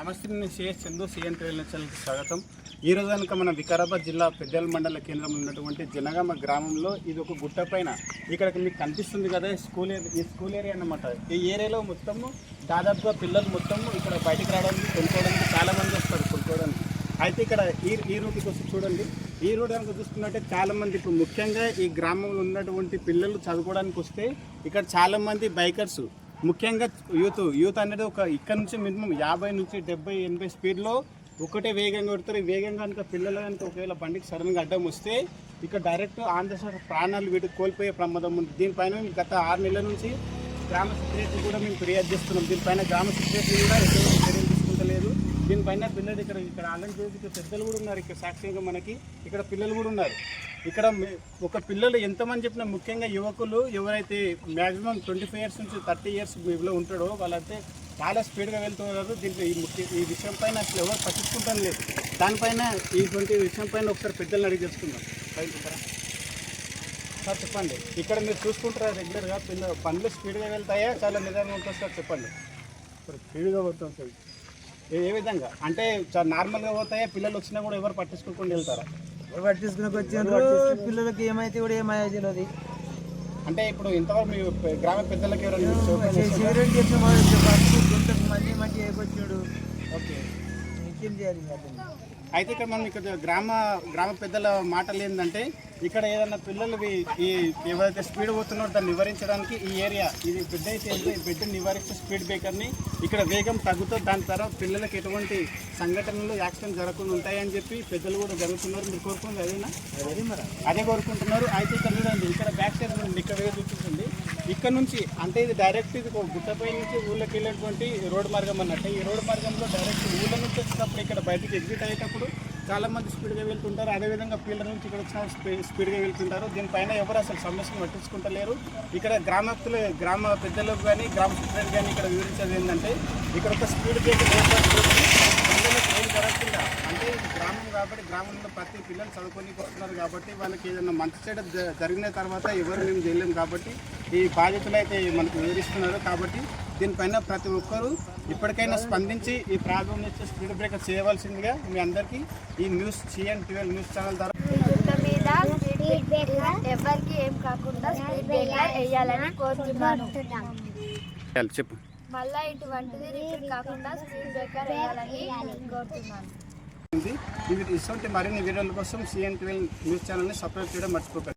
నమస్తే నేను CS Chandu CN trial ఛానల్కి స్వాగతం. ఈ రోజు కనుక మన వికారాబాద్ జిల్లా పెద్దల మండల కేంద్రంలో ఉన్నటువంటి జనగామ గ్రామంలో ఇది ఒక గుట్ట పైన ఇక్కడ మీకు కనిపిస్తుంది కదా స్కూల్ ఏరియా- ఈ స్కూల్ ఏరియా అన్నమాట. ఈ ఏరియాలో మొత్తము దాదాపుగా పిల్లలు మొత్తము ఇక్కడ బయటకు రావడానికి కొనుక్కోవడానికి చాలామంది వస్తారు కొనుక్కోవడానికి. అయితే ఇక్కడ ఈ ఈ రూట్కి వచ్చి చూడండి. ఈ రూట్ కనుక చూసుకున్నట్టే చాలామంది ఇప్పుడు ముఖ్యంగా ఈ గ్రామంలో ఉన్నటువంటి పిల్లలు చదువుకోవడానికి వస్తే ఇక్కడ చాలామంది బైకర్స్ ముఖ్యంగా యూత్ యూత్ అనేది ఒక ఇక్కడ నుంచి మినిమం యాభై నుంచి డెబ్బై ఎనభై స్పీడ్లో ఒకటే వేగంగా కొడతారు. వేగంగా కనుక పిల్లలు కనుక ఒకవేళ బండికి సడన్గా అడ్డం వస్తే ఇక్కడ డైరెక్ట్ ఆంధ్రప్రదేశ్ ప్రాణాలు వీటికి కోల్పోయే ప్రమాదం ఉంది. దీనిపైన మేము గత ఆరు నెలల నుంచి గ్రామ సెక్రటరీ కూడా మేము ఫిర్యాదు చేస్తున్నాం. దీనిపైన గ్రామ సెక్రటరీ కూడా ఎటువంటి చర్యలు తీసుకుంటలేదు. దీనిపైన పిల్లలు ఇక్కడ ఇక్కడ ఆల్రెడీ ఇక్కడ పెద్దలు కూడా ఉన్నారు. ఇక్కడ సాక్ష్యంగా మనకి ఇక్కడ పిల్లలు కూడా ఉన్నారు. ఇక్కడ ఒక పిల్లలు ఎంతమంది చెప్పినా ముఖ్యంగా యువకులు ఎవరైతే మ్యాక్సిమం ట్వంటీ ఫైవ్ ఇయర్స్ నుంచి థర్టీ ఇయర్స్లో ఉంటాడో వాళ్ళైతే చాలా స్పీడ్గా వెళ్తున్నారు. దీంట్లో ఈ ముఖ్య ఈ విషయం పైన అసలు ఎవరు పట్టించుకుంటాం లేదు. దానిపైన ఇటువంటి విషయం పైన ఒకసారి పెద్దలను అడిగి తెలుసుకుందాం. సార్ చెప్పండి. ఇక్కడ మీరు చూసుకుంటారా రెగ్యులర్గా పిల్లలు పనులు స్పీడ్గా వెళ్తాయా? చాలా నిదానంగా ఉంటుంది సార్ చెప్పండి. స్పీడ్గా పోతాం సార్. ఏ ఏ విధంగా? అంటే చాలా నార్మల్గా పోతాయా? పిల్లలు వచ్చినా కూడా ఎవరు పట్టించుకోకుండా వెళ్తారా? పట్టించుకుని వచ్చిండ్రు? పిల్లలకి ఏమైతే కూడా ఏమయ్యా తెలియదు. అంటే ఇప్పుడు ఇంతవరకు మీ గ్రామ పెద్దలకి ఎవరైనా మళ్ళీ మంచి అయిపోయాడు ఓకే. ఇంకేం చేయాలి? అయితే ఇక్కడ మనం ఇక్కడ గ్రామ గ్రామ పెద్దల మాటలు ఏంటంటే ఇక్కడ ఏదైనా పిల్లలు ఈ- ఎవరైతే స్పీడ్ పోతున్నారో దాన్ని నివారించడానికి ఈ ఏరియా ఇది బిడ్డ అయితే ఈ బిడ్డ నివారించే స్పీడ్ బ్రేకర్ని ఇక్కడ వేగం తగ్గుతుంది దాని తర్వాత పిల్లలకి ఎటువంటి సంఘటనలు యాక్సిడెంట్ జరగకుండా ఉంటాయని చెప్పి పెద్దలు కూడా జరుగుతున్నారు. మీరు కోరుకుంది అదేనా? అదే మరి. అదే కోరుకుంటున్నారు. అయితే ఇక్కడ చూడండి ఇక్కడ బ్యాక్ సైడ్ చూడండి ఇక్కడ చూపిస్తుంది. ఇక్కడ నుంచి అంటే ఇది డైరెక్ట్ ఇది గుట్టపై నుంచి ఊళ్ళోకి వెళ్ళేటువంటి రోడ్డు మార్గం అన్నట్టు. ఈ రోడ్డు మార్గంలో డైరెక్ట్ ఊళ్ళ నుంచి వచ్చినప్పుడు ఇక్కడ బయటకు ఎగ్జిట్ అయ్యేటప్పుడు చాలా మంది స్పీడ్గా వెళ్తుంటారు. అదేవిధంగా పిల్లల నుంచి ఇక్కడ వచ్చిన స్పీడ్గా వెళ్తుంటారు. దీనిపైన ఎవరు అసలు సమస్యను పట్టించుకుంటలేరు. ఇక్కడ గ్రామస్తులు గ్రామ పెద్దలకు కానీ గ్రామ సిబ్బంది కానీ ఇక్కడ వివరించేది ఏంటంటే ఇక్కడ ఒక స్పీడ్ బ్రేకర్ ఏం జరగకుండా అంటే గ్రామం కాబట్టి గ్రామంలో ప్రతి పిల్లలు చదువుకొని వస్తున్నారు కాబట్టి వాళ్ళకి ఏదైనా మంచి చెడు జరిగిన తర్వాత ఎవరు మేము చేయలేము కాబట్టి ఈ బాధ్యతలు అయితే మనకు వివరిస్తున్నారు కాబట్టి దీనిపైన ప్రతి ఒక్కరూ ఇప్పటికైనా స్పందించి ఈ ప్రాబ్లం నుంచి స్పీడ్ బ్రేకర్ చేయవలసిందిగా మీ అందరికీ ఈ news CN twelve news channel ద్వారా ఎవరికి ఏం కాకుండా స్పీడ్ బ్రేకర్ వేయాలని కోరుతున్నాను. చెప్పు. మళ్ళా ఇటువంటిది రిపీట్ కాకుండా స్పీడ్ బ్రేకర్ వేయాలని కోరుతున్నాను. ఇవి ఇటువంటి మరిన్ని వీడియోల కోసం సిఎన్ ట్వెల్వ్ న్యూస్ ఛానల్ని సబ్స్క్రైబ్ చేయడం మర్చిపోకండి.